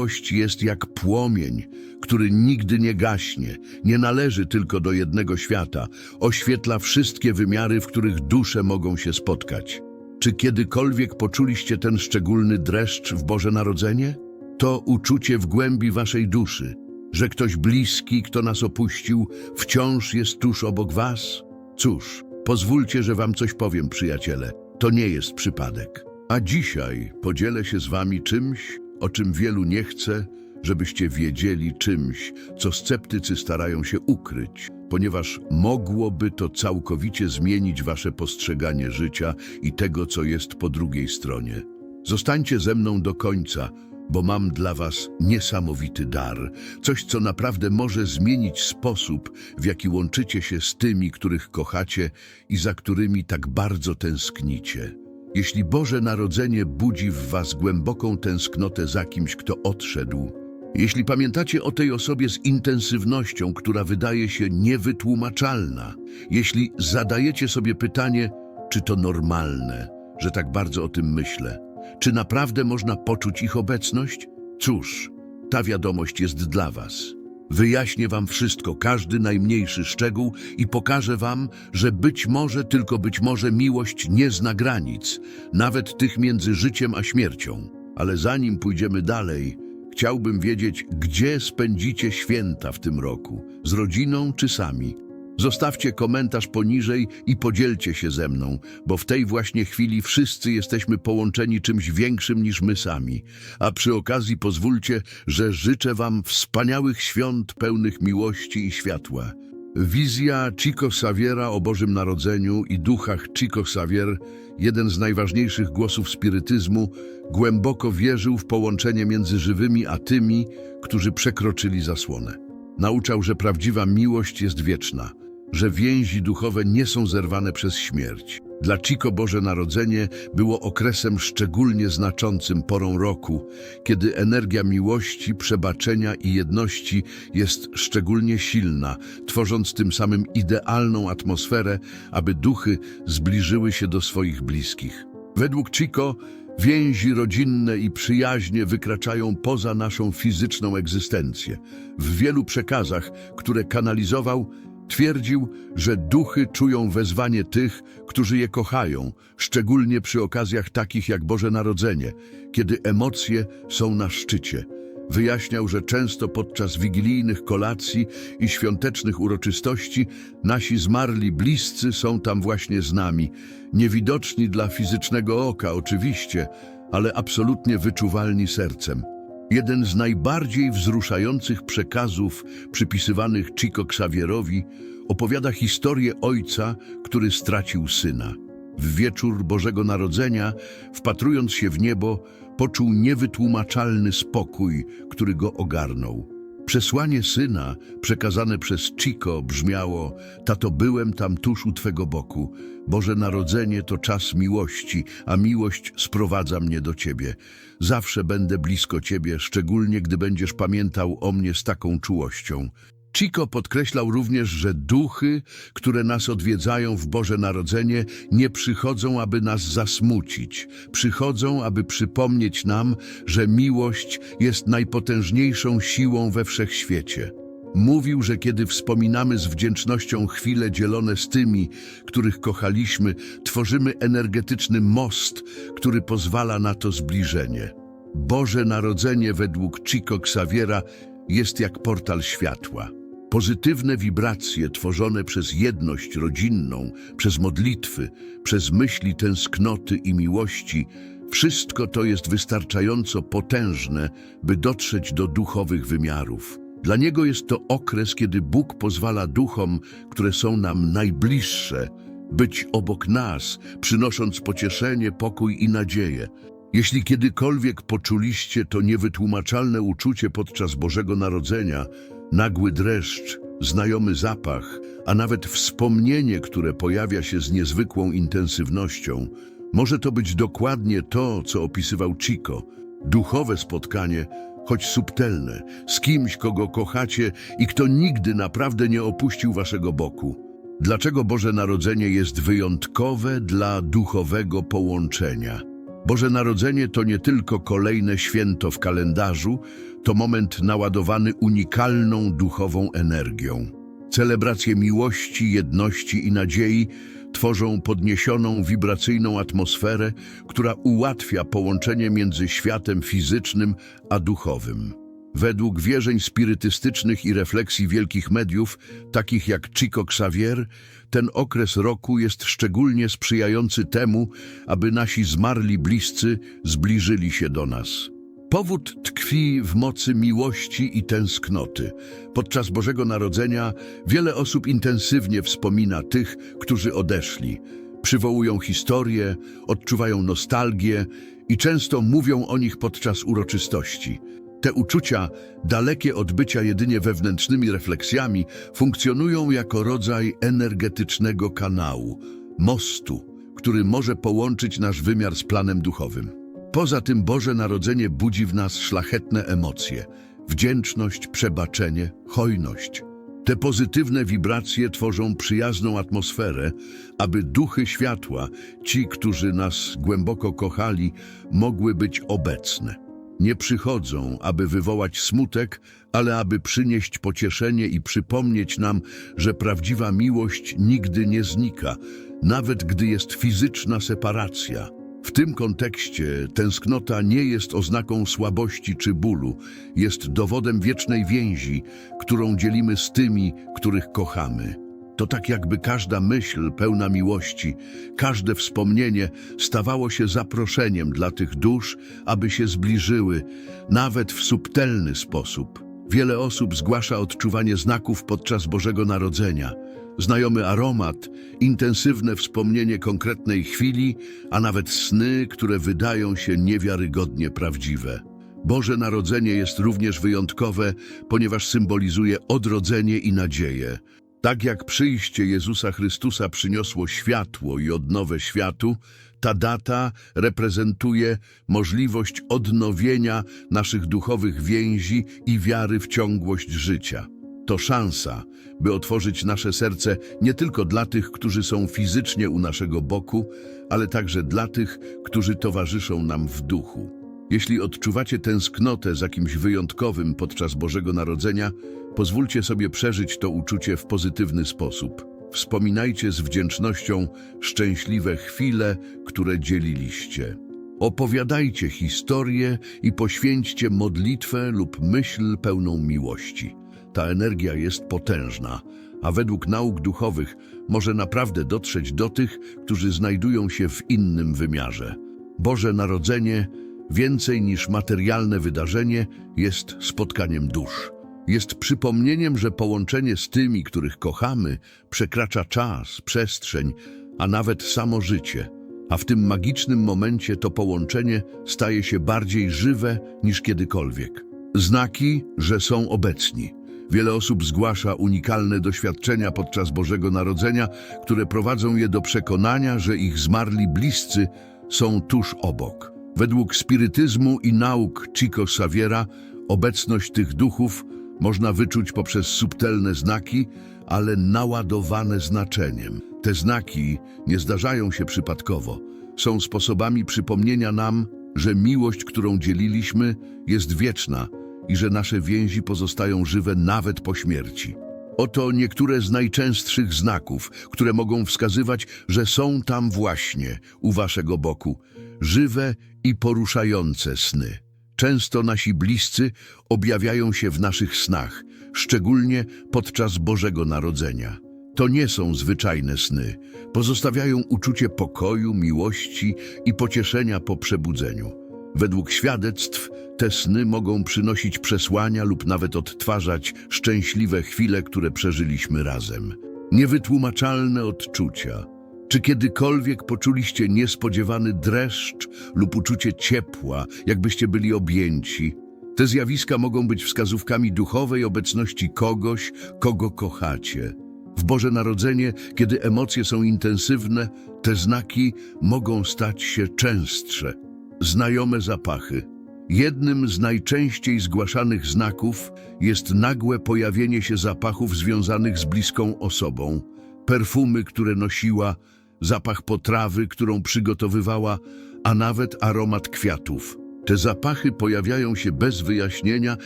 miłość jest jak płomień, który nigdy nie gaśnie, nie należy tylko do jednego świata, oświetla wszystkie wymiary, w których dusze mogą się spotkać. Czy kiedykolwiek poczuliście ten szczególny dreszcz w Boże Narodzenie? To uczucie w głębi waszej duszy, że ktoś bliski, kto nas opuścił, wciąż jest tuż obok was? Cóż, pozwólcie, że wam coś powiem, przyjaciele. To nie jest przypadek. A dzisiaj podzielę się z wami czymś, o czym wielu nie chce, żebyście wiedzieli czymś, co sceptycy starają się ukryć, ponieważ mogłoby to całkowicie zmienić wasze postrzeganie życia i tego, co jest po drugiej stronie. Zostańcie ze mną do końca, bo mam dla was niesamowity dar, coś, co naprawdę może zmienić sposób, w jaki łączycie się z tymi, których kochacie i za którymi tak bardzo tęsknicie. Jeśli Boże Narodzenie budzi w was głęboką tęsknotę za kimś, kto odszedł, jeśli pamiętacie o tej osobie z intensywnością, która wydaje się niewytłumaczalna, jeśli zadajecie sobie pytanie, czy to normalne, że tak bardzo o tym myślę, czy naprawdę można poczuć ich obecność? Cóż, ta wiadomość jest dla was. Wyjaśnię wam wszystko, każdy najmniejszy szczegół i pokażę wam, że być może, tylko być może miłość nie zna granic, nawet tych między życiem a śmiercią. Ale zanim pójdziemy dalej, chciałbym wiedzieć, gdzie spędzicie święta w tym roku, z rodziną czy sami. Zostawcie komentarz poniżej i podzielcie się ze mną, bo w tej właśnie chwili wszyscy jesteśmy połączeni czymś większym niż my sami. A przy okazji pozwólcie, że życzę Wam wspaniałych świąt pełnych miłości i światła. Wizja Chico Xaviera o Bożym Narodzeniu i duchach Chico Xavier, jeden z najważniejszych głosów spirytyzmu, głęboko wierzył w połączenie między żywymi a tymi, którzy przekroczyli zasłonę. Nauczał, że prawdziwa miłość jest wieczna, że więzi duchowe nie są zerwane przez śmierć. Dla Chico Boże Narodzenie było okresem szczególnie znaczącym porą roku, kiedy energia miłości, przebaczenia i jedności jest szczególnie silna, tworząc tym samym idealną atmosferę, aby duchy zbliżyły się do swoich bliskich. Według Chico Więzi rodzinne i przyjaźnie wykraczają poza naszą fizyczną egzystencję. W wielu przekazach, które kanalizował, twierdził, że duchy czują wezwanie tych, którzy je kochają, szczególnie przy okazjach takich jak Boże Narodzenie, kiedy emocje są na szczycie. Wyjaśniał, że często podczas wigilijnych kolacji i świątecznych uroczystości nasi zmarli bliscy są tam właśnie z nami, niewidoczni dla fizycznego oka oczywiście, ale absolutnie wyczuwalni sercem. Jeden z najbardziej wzruszających przekazów przypisywanych Chico Xavierowi opowiada historię ojca, który stracił syna. W wieczór Bożego Narodzenia, wpatrując się w niebo, poczuł niewytłumaczalny spokój, który go ogarnął. Przesłanie syna, przekazane przez Chico, brzmiało: Tato, byłem tam tuż u twego boku. Boże Narodzenie to czas miłości, a miłość sprowadza mnie do ciebie. Zawsze będę blisko ciebie, szczególnie gdy będziesz pamiętał o mnie z taką czułością. Chico podkreślał również, że duchy, które nas odwiedzają w Boże Narodzenie, nie przychodzą, aby nas zasmucić. Przychodzą, aby przypomnieć nam, że miłość jest najpotężniejszą siłą we wszechświecie. Mówił, że kiedy wspominamy z wdzięcznością chwile dzielone z tymi, których kochaliśmy, tworzymy energetyczny most, który pozwala na to zbliżenie. Boże Narodzenie według Chico Xaviera jest jak portal światła. Pozytywne wibracje tworzone przez jedność rodzinną, przez modlitwy, przez myśli tęsknoty i miłości, wszystko to jest wystarczająco potężne, by dotrzeć do duchowych wymiarów. Dla niego jest to okres, kiedy Bóg pozwala duchom, które są nam najbliższe, być obok nas, przynosząc pocieszenie, pokój i nadzieję. Jeśli kiedykolwiek poczuliście to niewytłumaczalne uczucie podczas Bożego Narodzenia, nagły dreszcz, znajomy zapach, a nawet wspomnienie, które pojawia się z niezwykłą intensywnością, może to być dokładnie to, co opisywał Chico. Duchowe spotkanie, choć subtelne, z kimś, kogo kochacie i kto nigdy naprawdę nie opuścił waszego boku. Dlaczego Boże Narodzenie jest wyjątkowe dla duchowego połączenia? Boże Narodzenie to nie tylko kolejne święto w kalendarzu, to moment naładowany unikalną duchową energią. Celebracje miłości, jedności i nadziei tworzą podniesioną, wibracyjną atmosferę, która ułatwia połączenie między światem fizycznym a duchowym. Według wierzeń spirytystycznych i refleksji wielkich mediów, takich jak Chico Xavier, ten okres roku jest szczególnie sprzyjający temu, aby nasi zmarli bliscy zbliżyli się do nas. Powód tkwi w mocy miłości i tęsknoty. Podczas Bożego Narodzenia wiele osób intensywnie wspomina tych, którzy odeszli. Przywołują historię, odczuwają nostalgię i często mówią o nich podczas uroczystości. Te uczucia, dalekie od bycia jedynie wewnętrznymi refleksjami, funkcjonują jako rodzaj energetycznego kanału, mostu, który może połączyć nasz wymiar z planem duchowym. Poza tym Boże Narodzenie budzi w nas szlachetne emocje, wdzięczność, przebaczenie, hojność. Te pozytywne wibracje tworzą przyjazną atmosferę, aby duchy światła, ci, którzy nas głęboko kochali, mogły być obecne. Nie przychodzą, aby wywołać smutek, ale aby przynieść pocieszenie i przypomnieć nam, że prawdziwa miłość nigdy nie znika, nawet gdy jest fizyczna separacja. W tym kontekście tęsknota nie jest oznaką słabości czy bólu, jest dowodem wiecznej więzi, którą dzielimy z tymi, których kochamy. To tak jakby każda myśl pełna miłości, każde wspomnienie stawało się zaproszeniem dla tych dusz, aby się zbliżyły, nawet w subtelny sposób. Wiele osób zgłasza odczuwanie znaków podczas Bożego Narodzenia. Znajomy aromat, intensywne wspomnienie konkretnej chwili, a nawet sny, które wydają się niewiarygodnie prawdziwe. Boże Narodzenie jest również wyjątkowe, ponieważ symbolizuje odrodzenie i nadzieję. Tak jak przyjście Jezusa Chrystusa przyniosło światło i odnowę światu, ta data reprezentuje możliwość odnowienia naszych duchowych więzi i wiary w ciągłość życia. To szansa, by otworzyć nasze serce nie tylko dla tych, którzy są fizycznie u naszego boku, ale także dla tych, którzy towarzyszą nam w duchu. Jeśli odczuwacie tęsknotę za kimś wyjątkowym podczas Bożego Narodzenia, pozwólcie sobie przeżyć to uczucie w pozytywny sposób. Wspominajcie z wdzięcznością szczęśliwe chwile, które dzieliliście. Opowiadajcie historię i poświęćcie modlitwę lub myśl pełną miłości. Ta energia jest potężna, a według nauk duchowych może naprawdę dotrzeć do tych, którzy znajdują się w innym wymiarze. Boże Narodzenie, więcej niż materialne wydarzenie, jest spotkaniem dusz. Jest przypomnieniem, że połączenie z tymi, których kochamy, przekracza czas, przestrzeń, a nawet samo życie. A w tym magicznym momencie to połączenie staje się bardziej żywe niż kiedykolwiek. Znaki, że są obecni. Wiele osób zgłasza unikalne doświadczenia podczas Bożego Narodzenia, które prowadzą je do przekonania, że ich zmarli bliscy są tuż obok. Według spirytyzmu i nauk Chico Xaviera obecność tych duchów można wyczuć poprzez subtelne znaki, ale naładowane znaczeniem. Te znaki nie zdarzają się przypadkowo. Są sposobami przypomnienia nam, że miłość, którą dzieliliśmy, jest wieczna i że nasze więzi pozostają żywe nawet po śmierci. Oto niektóre z najczęstszych znaków, które mogą wskazywać, że są tam właśnie, u waszego boku, żywe i poruszające sny. Często nasi bliscy objawiają się w naszych snach, szczególnie podczas Bożego Narodzenia. To nie są zwyczajne sny, pozostawiają uczucie pokoju, miłości i pocieszenia po przebudzeniu. Według świadectw te sny mogą przynosić przesłania lub nawet odtwarzać szczęśliwe chwile, które przeżyliśmy razem. Niewytłumaczalne odczucia. Czy kiedykolwiek poczuliście niespodziewany dreszcz lub uczucie ciepła, jakbyście byli objęci? Te zjawiska mogą być wskazówkami duchowej obecności kogoś, kogo kochacie. W Boże Narodzenie, kiedy emocje są intensywne, te znaki mogą stać się częstsze. Znajome zapachy. Jednym z najczęściej zgłaszanych znaków jest nagłe pojawienie się zapachów związanych z bliską osobą. Perfumy, które nosiła, zapach potrawy, którą przygotowywała, a nawet aromat kwiatów. Te zapachy pojawiają się bez wyjaśnienia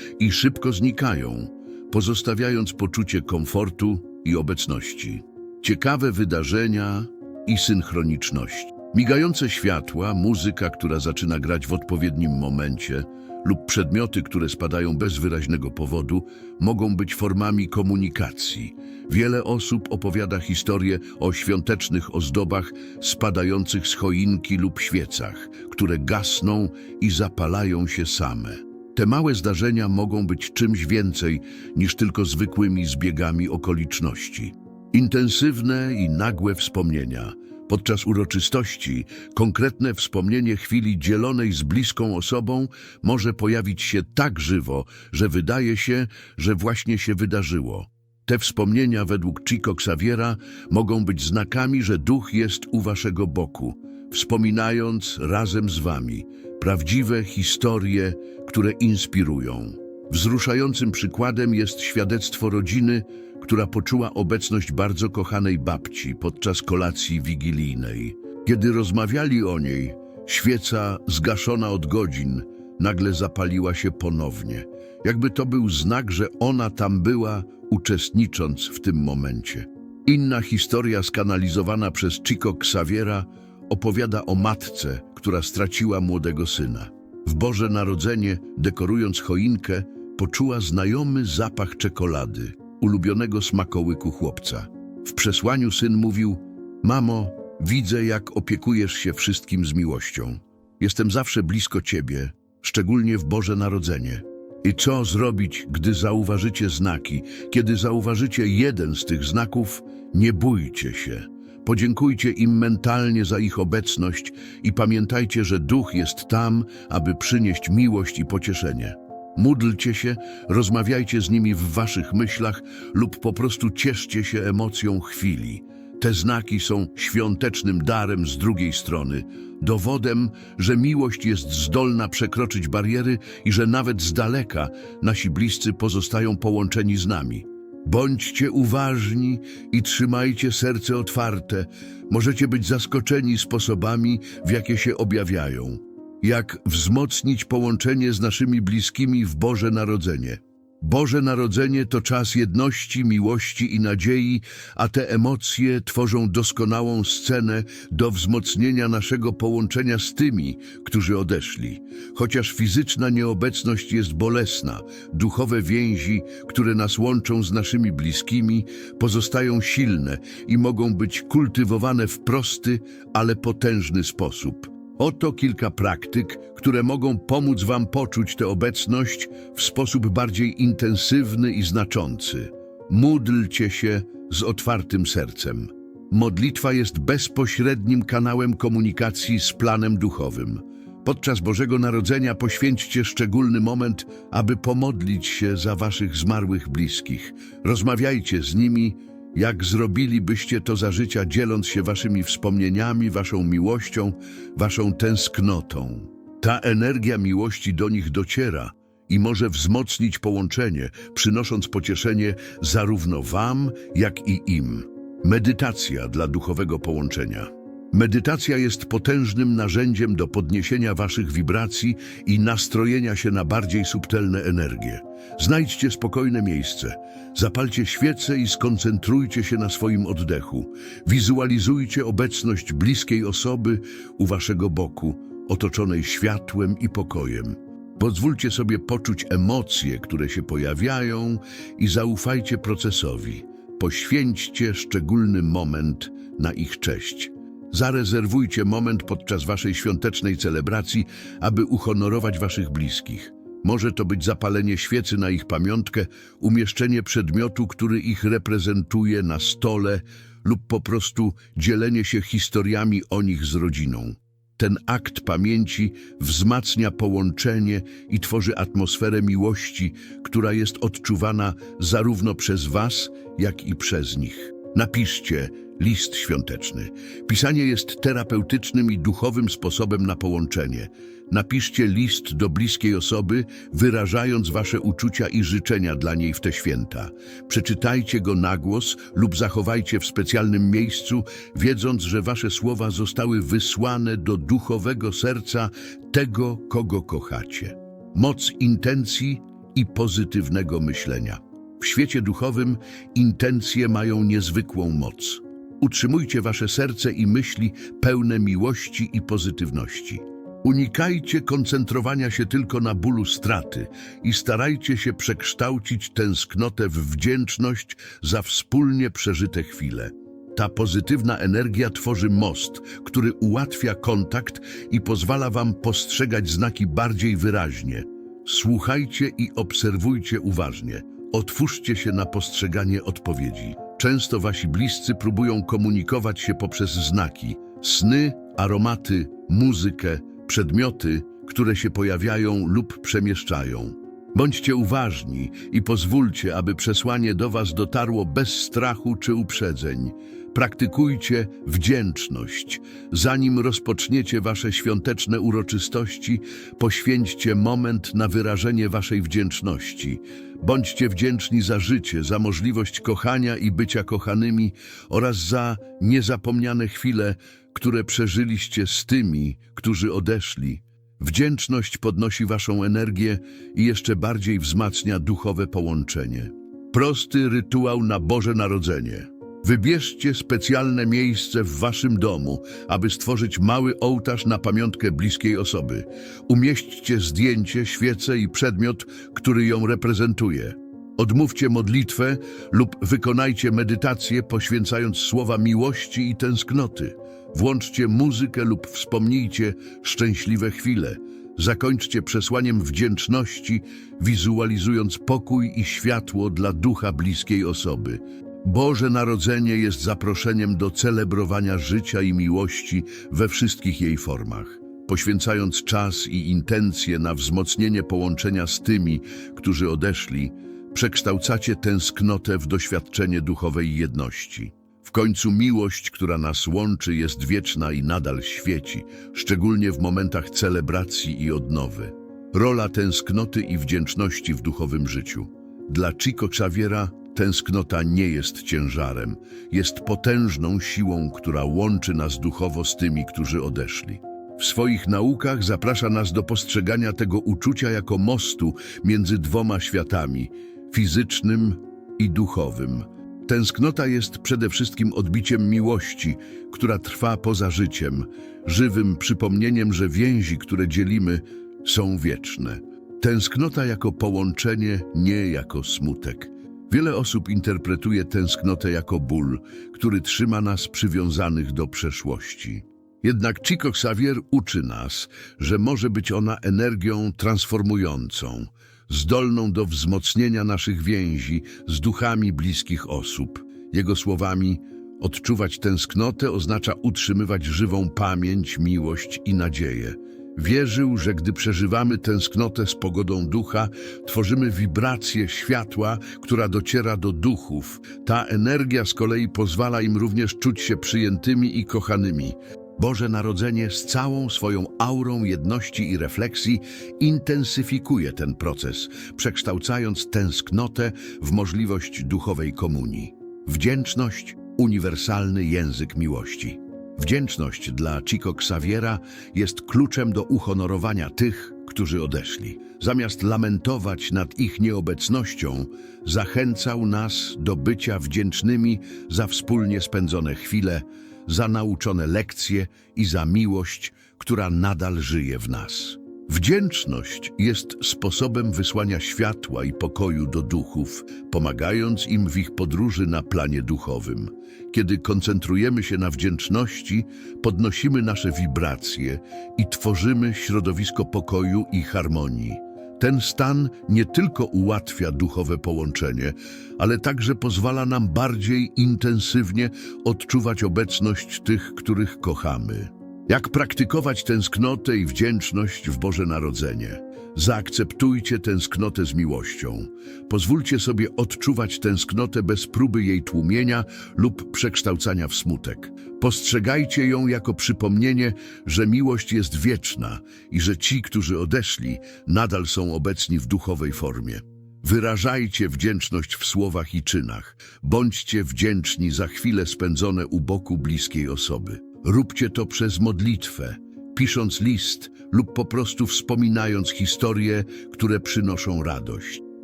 i szybko znikają, pozostawiając poczucie komfortu i obecności. Ciekawe wydarzenia i synchroniczność. Migające światła, muzyka, która zaczyna grać w odpowiednim momencie lub przedmioty, które spadają bez wyraźnego powodu, mogą być formami komunikacji. Wiele osób opowiada historie o świątecznych ozdobach spadających z choinki lub świecach, które gasną i zapalają się same. Te małe zdarzenia mogą być czymś więcej niż tylko zwykłymi zbiegami okoliczności. Intensywne i nagłe wspomnienia. Podczas uroczystości konkretne wspomnienie chwili dzielonej z bliską osobą może pojawić się tak żywo, że wydaje się, że właśnie się wydarzyło. Te wspomnienia według Chico Xaviera mogą być znakami, że duch jest u waszego boku, wspominając razem z wami prawdziwe historie, które inspirują. Wzruszającym przykładem jest świadectwo rodziny, która poczuła obecność bardzo kochanej babci podczas kolacji wigilijnej. Kiedy rozmawiali o niej, świeca zgaszona od godzin nagle zapaliła się ponownie. Jakby to był znak, że ona tam była, uczestnicząc w tym momencie. Inna historia skanalizowana przez Chico Xaviera opowiada o matce, która straciła młodego syna. W Boże Narodzenie, dekorując choinkę, poczuła znajomy zapach czekolady, ulubionego smakołyku chłopca. W przesłaniu syn mówił: Mamo, widzę, jak opiekujesz się wszystkim z miłością. Jestem zawsze blisko ciebie, szczególnie w Boże Narodzenie. I co zrobić, gdy zauważycie znaki? Kiedy zauważycie jeden z tych znaków, nie bójcie się. Podziękujcie im mentalnie za ich obecność i pamiętajcie, że duch jest tam, aby przynieść miłość i pocieszenie. Módlcie się, rozmawiajcie z nimi w waszych myślach lub po prostu cieszcie się emocją chwili. Te znaki są świątecznym darem z drugiej strony, dowodem, że miłość jest zdolna przekroczyć bariery i że nawet z daleka nasi bliscy pozostają połączeni z nami. Bądźcie uważni i trzymajcie serce otwarte. Możecie być zaskoczeni sposobami, w jakie się objawiają. Jak wzmocnić połączenie z naszymi bliskimi w Boże Narodzenie. Boże Narodzenie to czas jedności, miłości i nadziei, a te emocje tworzą doskonałą scenę do wzmocnienia naszego połączenia z tymi, którzy odeszli. Chociaż fizyczna nieobecność jest bolesna, duchowe więzi, które nas łączą z naszymi bliskimi, pozostają silne i mogą być kultywowane w prosty, ale potężny sposób. Oto kilka praktyk, które mogą pomóc Wam poczuć tę obecność w sposób bardziej intensywny i znaczący. Módlcie się z otwartym sercem. Modlitwa jest bezpośrednim kanałem komunikacji z planem duchowym. Podczas Bożego Narodzenia poświęćcie szczególny moment, aby pomodlić się za Waszych zmarłych bliskich. Rozmawiajcie z nimi, jak zrobilibyście to za życia, dzieląc się waszymi wspomnieniami, waszą miłością, waszą tęsknotą. Ta energia miłości do nich dociera i może wzmocnić połączenie, przynosząc pocieszenie zarówno wam, jak i im. Medytacja dla duchowego połączenia. Medytacja jest potężnym narzędziem do podniesienia waszych wibracji i nastrojenia się na bardziej subtelne energie. Znajdźcie spokojne miejsce, zapalcie świecę i skoncentrujcie się na swoim oddechu. Wizualizujcie obecność bliskiej osoby u waszego boku, otoczonej światłem i pokojem. Pozwólcie sobie poczuć emocje, które się pojawiają i zaufajcie procesowi. Poświęćcie szczególny moment na ich cześć. Zarezerwujcie moment podczas waszej świątecznej celebracji, aby uhonorować waszych bliskich. Może to być zapalenie świecy na ich pamiątkę, umieszczenie przedmiotu, który ich reprezentuje na stole lub po prostu dzielenie się historiami o nich z rodziną. Ten akt pamięci wzmacnia połączenie i tworzy atmosferę miłości, która jest odczuwana zarówno przez was, jak i przez nich. Napiszcie list świąteczny. Pisanie jest terapeutycznym i duchowym sposobem na połączenie. Napiszcie list do bliskiej osoby, wyrażając wasze uczucia i życzenia dla niej w te święta. Przeczytajcie go na głos lub zachowajcie w specjalnym miejscu, wiedząc, że wasze słowa zostały wysłane do duchowego serca tego, kogo kochacie. Moc intencji i pozytywnego myślenia. W świecie duchowym intencje mają niezwykłą moc. Utrzymujcie wasze serce i myśli pełne miłości i pozytywności. Unikajcie koncentrowania się tylko na bólu straty i starajcie się przekształcić tęsknotę w wdzięczność za wspólnie przeżyte chwile. Ta pozytywna energia tworzy most, który ułatwia kontakt i pozwala wam postrzegać znaki bardziej wyraźnie. Słuchajcie i obserwujcie uważnie. Otwórzcie się na postrzeganie odpowiedzi. Często wasi bliscy próbują komunikować się poprzez znaki, sny, aromaty, muzykę, przedmioty, które się pojawiają lub przemieszczają. Bądźcie uważni i pozwólcie, aby przesłanie do was dotarło bez strachu czy uprzedzeń. Praktykujcie wdzięczność. Zanim rozpoczniecie wasze świąteczne uroczystości, poświęćcie moment na wyrażenie waszej wdzięczności. Bądźcie wdzięczni za życie, za możliwość kochania i bycia kochanymi oraz za niezapomniane chwile, które przeżyliście z tymi, którzy odeszli. Wdzięczność podnosi waszą energię i jeszcze bardziej wzmacnia duchowe połączenie. Prosty rytuał na Boże Narodzenie. Wybierzcie specjalne miejsce w waszym domu, aby stworzyć mały ołtarz na pamiątkę bliskiej osoby. Umieśćcie zdjęcie, świecę i przedmiot, który ją reprezentuje. Odmówcie modlitwę lub wykonajcie medytację, poświęcając słowa miłości i tęsknoty. Włączcie muzykę lub wspomnijcie szczęśliwe chwile. Zakończcie przesłaniem wdzięczności, wizualizując pokój i światło dla ducha bliskiej osoby. Boże Narodzenie jest zaproszeniem do celebrowania życia i miłości we wszystkich jej formach. Poświęcając czas i intencje na wzmocnienie połączenia z tymi, którzy odeszli, przekształcacie tęsknotę w doświadczenie duchowej jedności. W końcu miłość, która nas łączy, jest wieczna i nadal świeci, szczególnie w momentach celebracji i odnowy. Rola tęsknoty i wdzięczności w duchowym życiu. Dla Chico Xaviera tęsknota nie jest ciężarem, jest potężną siłą, która łączy nas duchowo z tymi, którzy odeszli. W swoich naukach zaprasza nas do postrzegania tego uczucia jako mostu między dwoma światami fizycznym i duchowym. Tęsknota jest przede wszystkim odbiciem miłości, która trwa poza życiem, żywym przypomnieniem, że więzi, które dzielimy, są wieczne. Tęsknota jako połączenie, nie jako smutek. Wiele osób interpretuje tęsknotę jako ból, który trzyma nas przywiązanych do przeszłości. Jednak Chico Xavier uczy nas, że może być ona energią transformującą, zdolną do wzmocnienia naszych więzi z duchami bliskich osób. Jego słowami, odczuwać tęsknotę oznacza utrzymywać żywą pamięć, miłość i nadzieję. Wierzył, że gdy przeżywamy tęsknotę z pogodą ducha, tworzymy wibrację światła, która dociera do duchów. Ta energia z kolei pozwala im również czuć się przyjętymi i kochanymi. Boże Narodzenie z całą swoją aurą jedności i refleksji intensyfikuje ten proces, przekształcając tęsknotę w możliwość duchowej komunii. Wdzięczność uniwersalny język miłości. Wdzięczność dla Chico Xaviera jest kluczem do uhonorowania tych, którzy odeszli. Zamiast lamentować nad ich nieobecnością, zachęcał nas do bycia wdzięcznymi za wspólnie spędzone chwile, za nauczone lekcje i za miłość, która nadal żyje w nas. Wdzięczność jest sposobem wysłania światła i pokoju do duchów, pomagając im w ich podróży na planie duchowym. Kiedy koncentrujemy się na wdzięczności, podnosimy nasze wibracje i tworzymy środowisko pokoju i harmonii. Ten stan nie tylko ułatwia duchowe połączenie, ale także pozwala nam bardziej intensywnie odczuwać obecność tych, których kochamy. Jak praktykować tęsknotę i wdzięczność w Boże Narodzenie? Zaakceptujcie tęsknotę z miłością. Pozwólcie sobie odczuwać tęsknotę bez próby jej tłumienia lub przekształcania w smutek. Postrzegajcie ją jako przypomnienie, że miłość jest wieczna i że ci, którzy odeszli, nadal są obecni w duchowej formie. Wyrażajcie wdzięczność w słowach i czynach. Bądźcie wdzięczni za chwile spędzone u boku bliskiej osoby. Róbcie to przez modlitwę, pisząc list lub po prostu wspominając historie, które przynoszą radość.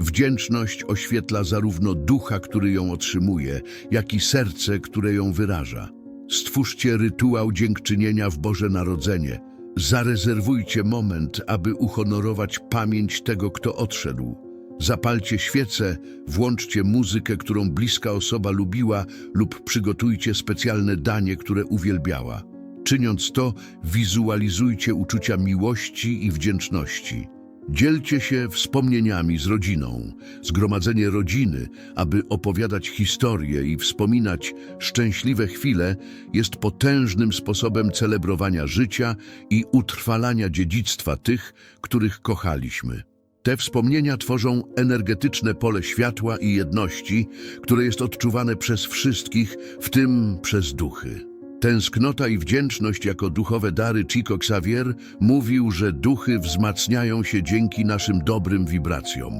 Wdzięczność oświetla zarówno ducha, który ją otrzymuje, jak i serce, które ją wyraża. Stwórzcie rytuał dziękczynienia w Boże Narodzenie. Zarezerwujcie moment, aby uhonorować pamięć tego, kto odszedł. Zapalcie świece, włączcie muzykę, którą bliska osoba lubiła lub przygotujcie specjalne danie, które uwielbiała. Czyniąc to, wizualizujcie uczucia miłości i wdzięczności. Dzielcie się wspomnieniami z rodziną. Zgromadzenie rodziny, aby opowiadać historie i wspominać szczęśliwe chwile, jest potężnym sposobem celebrowania życia i utrwalania dziedzictwa tych, których kochaliśmy. Te wspomnienia tworzą energetyczne pole światła i jedności, które jest odczuwane przez wszystkich, w tym przez duchy. Tęsknota i wdzięczność jako duchowe dary Chico Xavier mówił, że duchy wzmacniają się dzięki naszym dobrym wibracjom.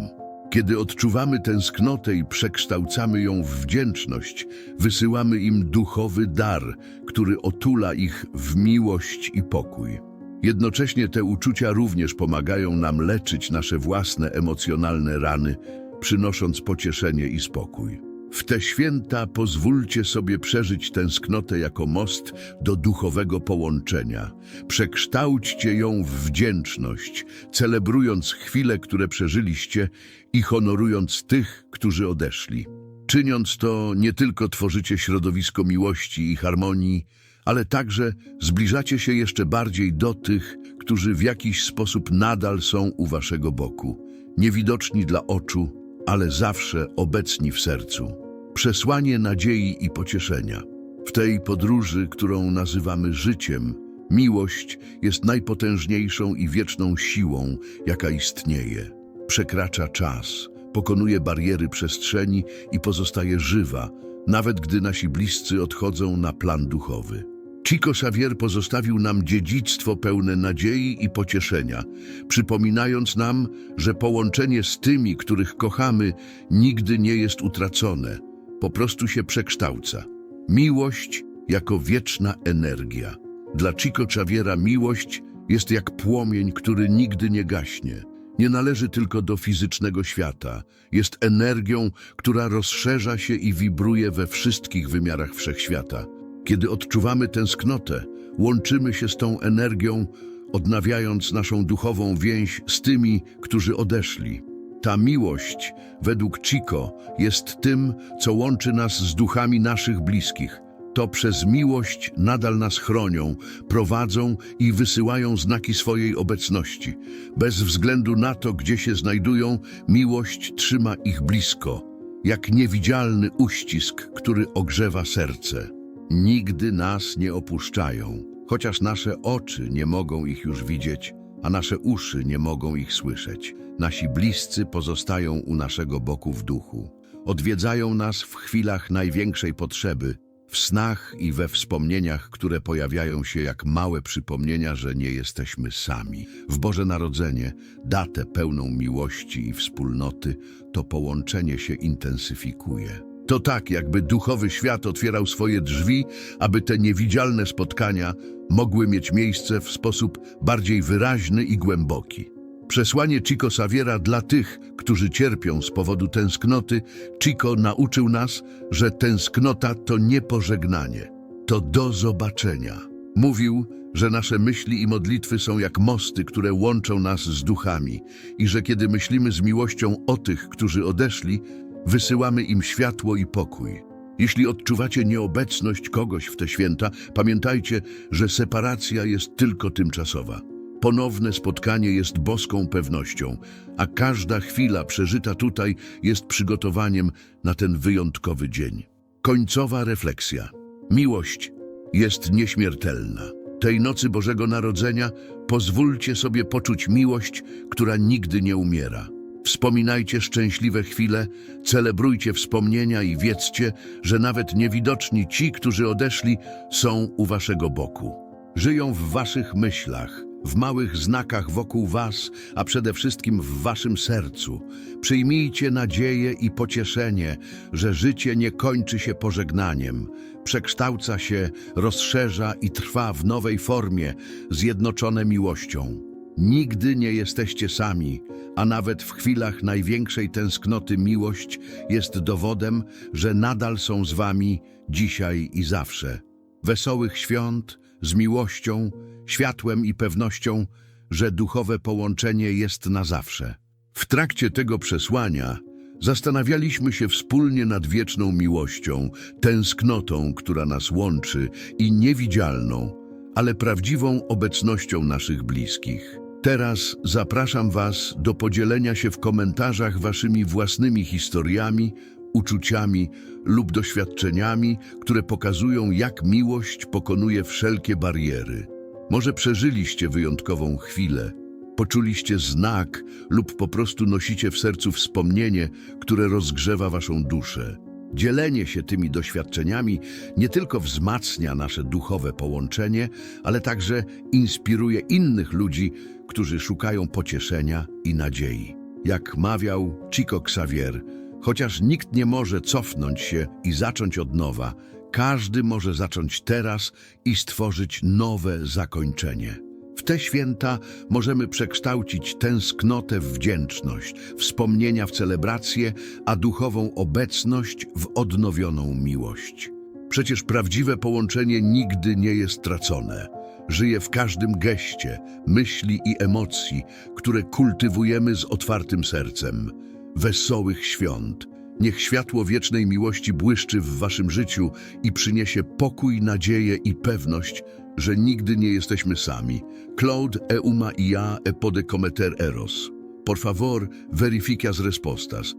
Kiedy odczuwamy tęsknotę i przekształcamy ją w wdzięczność, wysyłamy im duchowy dar, który otula ich w miłość i pokój. Jednocześnie te uczucia również pomagają nam leczyć nasze własne emocjonalne rany, przynosząc pocieszenie i spokój. W te święta pozwólcie sobie przeżyć tęsknotę jako most do duchowego połączenia. Przekształćcie ją w wdzięczność, celebrując chwile, które przeżyliście i honorując tych, którzy odeszli. Czyniąc to, nie tylko tworzycie środowisko miłości i harmonii, ale także zbliżacie się jeszcze bardziej do tych, którzy w jakiś sposób nadal są u waszego boku, niewidoczni dla oczu, ale zawsze obecni w sercu. Przesłanie nadziei i pocieszenia. W tej podróży, którą nazywamy życiem, miłość jest najpotężniejszą i wieczną siłą, jaka istnieje. Przekracza czas, pokonuje bariery przestrzeni i pozostaje żywa, nawet gdy nasi bliscy odchodzą na plan duchowy. Chico Xavier pozostawił nam dziedzictwo pełne nadziei i pocieszenia, przypominając nam, że połączenie z tymi, których kochamy, nigdy nie jest utracone, po prostu się przekształca. Miłość jako wieczna energia. Dla Chico Xaviera miłość jest jak płomień, który nigdy nie gaśnie. Nie należy tylko do fizycznego świata. Jest energią, która rozszerza się i wibruje we wszystkich wymiarach wszechświata. Kiedy odczuwamy tęsknotę, łączymy się z tą energią, odnawiając naszą duchową więź z tymi, którzy odeszli. Ta miłość, według Chico, jest tym, co łączy nas z duchami naszych bliskich. To przez miłość nadal nas chronią, prowadzą i wysyłają znaki swojej obecności. Bez względu na to, gdzie się znajdują, miłość trzyma ich blisko, jak niewidzialny uścisk, który ogrzewa serce. Nigdy nas nie opuszczają, chociaż nasze oczy nie mogą ich już widzieć, a nasze uszy nie mogą ich słyszeć. Nasi bliscy pozostają u naszego boku w duchu. Odwiedzają nas w chwilach największej potrzeby, w snach i we wspomnieniach, które pojawiają się jak małe przypomnienia, że nie jesteśmy sami. W Boże Narodzenie, datę pełną miłości i wspólnoty, to połączenie się intensyfikuje. To tak, jakby duchowy świat otwierał swoje drzwi, aby te niewidzialne spotkania mogły mieć miejsce w sposób bardziej wyraźny i głęboki. Przesłanie Chico Xaviera dla tych, którzy cierpią z powodu tęsknoty, Chico nauczył nas, że tęsknota to nie pożegnanie, to do zobaczenia. Mówił, że nasze myśli i modlitwy są jak mosty, które łączą nas z duchami i że kiedy myślimy z miłością o tych, którzy odeszli, wysyłamy im światło i pokój. Jeśli odczuwacie nieobecność kogoś w te święta, pamiętajcie, że separacja jest tylko tymczasowa. Ponowne spotkanie jest boską pewnością, a każda chwila przeżyta tutaj jest przygotowaniem na ten wyjątkowy dzień. Końcowa refleksja. Miłość jest nieśmiertelna. Tej nocy Bożego Narodzenia pozwólcie sobie poczuć miłość, która nigdy nie umiera. Wspominajcie szczęśliwe chwile, celebrujcie wspomnienia i wiedzcie, że nawet niewidoczni ci, którzy odeszli, są u waszego boku. Żyją w waszych myślach, w małych znakach wokół was, a przede wszystkim w waszym sercu. Przyjmijcie nadzieję i pocieszenie, że życie nie kończy się pożegnaniem. Przekształca się, rozszerza i trwa w nowej formie, zjednoczone miłością. Nigdy nie jesteście sami, a nawet w chwilach największej tęsknoty miłość jest dowodem, że nadal są z wami dzisiaj i zawsze. Wesołych świąt, z miłością, światłem i pewnością, że duchowe połączenie jest na zawsze. W trakcie tego przesłania zastanawialiśmy się wspólnie nad wieczną miłością, tęsknotą, która nas łączy i niewidzialną, ale prawdziwą obecnością naszych bliskich. Teraz zapraszam Was do podzielenia się w komentarzach Waszymi własnymi historiami, uczuciami lub doświadczeniami, które pokazują, jak miłość pokonuje wszelkie bariery. Może przeżyliście wyjątkową chwilę, poczuliście znak lub po prostu nosicie w sercu wspomnienie, które rozgrzewa Waszą duszę. Dzielenie się tymi doświadczeniami nie tylko wzmacnia nasze duchowe połączenie, ale także inspiruje innych ludzi, którzy szukają pocieszenia i nadziei. Jak mawiał Chico Xavier, chociaż nikt nie może cofnąć się i zacząć od nowa, każdy może zacząć teraz i stworzyć nowe zakończenie. W te święta możemy przekształcić tęsknotę w wdzięczność, wspomnienia w celebrację, a duchową obecność w odnowioną miłość. Przecież prawdziwe połączenie nigdy nie jest tracone. Żyje w każdym geście, myśli i emocji, które kultywujemy z otwartym sercem. Wesołych świąt. Niech światło wiecznej miłości błyszczy w waszym życiu i przyniesie pokój, nadzieję i pewność, że nigdy nie jesteśmy sami. Claude e uma y a e cometer eros. Por favor, verifique as respostas.